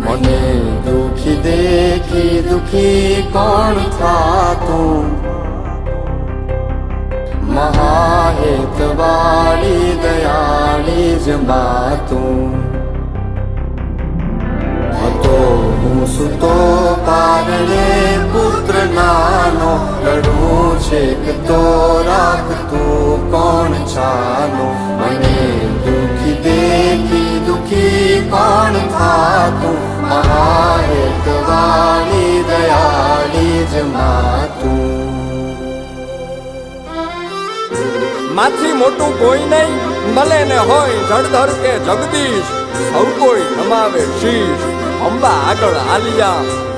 મને દુખી દેખી દુખી કોણ થાતું મહાહેતવાળી દયાળી જ માતું હતો હું સુતો પારણે પુત્ર નાનો લડવું છે તો રાખતું કોણ છાનો મને દુખી દેખી દુખી કોણ થાતું મહાહેતવાળી દયાળી જ માતું માથી મોટું કોઈ નહીં ભલે ને હોય જળધર કે જગદીશ. સૌ કોઈ નમાવે શીશ. અંબા આગળ આલિયા